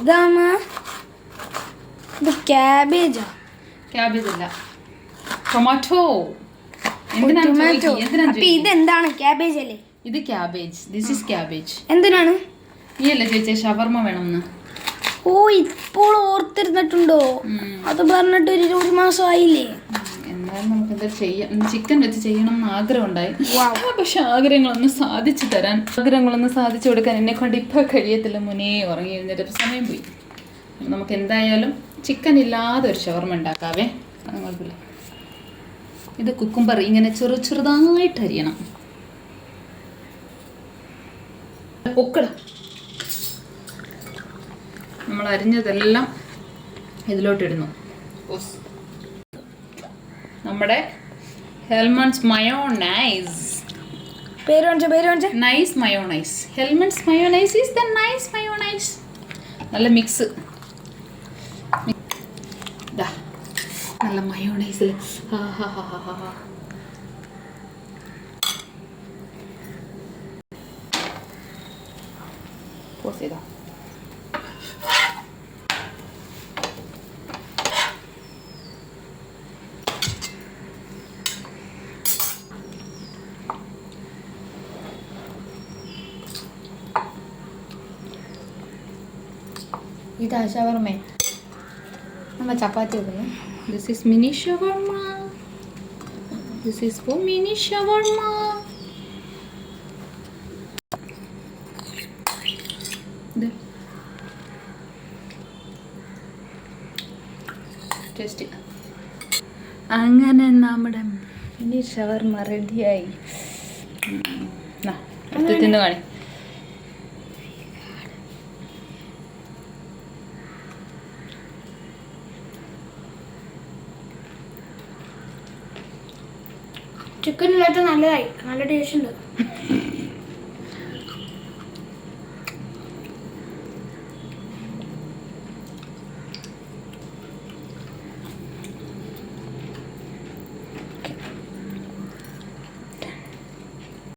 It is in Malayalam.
ഇതാണ്. ഇത് ക്യാബേജാ ക്യാബേജ് അല്ല. ടൊമാറ്റോ ടൊമാറ്റോ അപ്പൊ? ഇതെന്താണ്? ക്യാബേജ് അല്ലേ? ഇത് ക്യാബേജ് ദിസ് ഈസ് ക്യാബേജ് എന്തിനാണ്? ഈ അല്ലേ ചേച്ചി ഷവർമ വേണമെന്ന്. ഓ ഇപ്പോൾ ഓർത്തിരുന്നിട്ടുണ്ടോ? അത് പറഞ്ഞിട്ട് ഒരു ഒരു മാസം ആയില്ലേ? എന്നാലും നമുക്ക് എന്താ ചെയ്യാം ചിക്കൻ വെച്ച് ചെയ്യണം എന്ന് ആഗ്രഹം ഉണ്ടായി. പക്ഷെ ആഗ്രഹങ്ങളൊന്നും സാധിച്ചു തരാൻ ആഗ്രഹങ്ങളൊന്നും സാധിച്ചു കൊടുക്കാൻ എന്നെ കൊണ്ട് ഇപ്പൊ കഴിയത്തില്ല മുനേ ഉറങ്ങി എഴുന്നേറ്റ് സമയം പോയി. നമുക്ക് എന്തായാലും ചിക്കൻ ഇല്ലാതെ ഒരു ഷവർമ ഉണ്ടാക്കാവേ. കുഴപ്പമില്ല. ഇത് കുക്കുംബർ ഇങ്ങനെ ചെറു ചെറുതായിട്ട് അരിയണം. പൊക്കട. നമ്മൾ അരിഞ്ഞതെല്ലാം ഇതിലോട്ട് ഇടുന്നു ഉസ്. നമ്മുടെ ഹെൽമൺസ് മയോണൈസ് പേര് കാണിച്ച പേര് കാണിച്ച nice mayonnaise Hellmann's mayonnaise is the nice mayonnaise നല്ല മിക്സ് നല്ല മയോണൈസിൽ പോസ് ചെയ്തോ? ഇതാ ഷവർമ്മ നമ്മ ചപ്പാത്തി വെക്കുന്നു. This is mini shawarma. This is for mini shawarma. Taste അങ്ങനെ നമ്മുടെ മിനി ഷവർമ റെഡിയായി തിന്നു കാണി ചിക്കൻ ഇല്ലാത്ത നല്ലതായി. നല്ല ടേസ്റ്റ് ഉണ്ട്.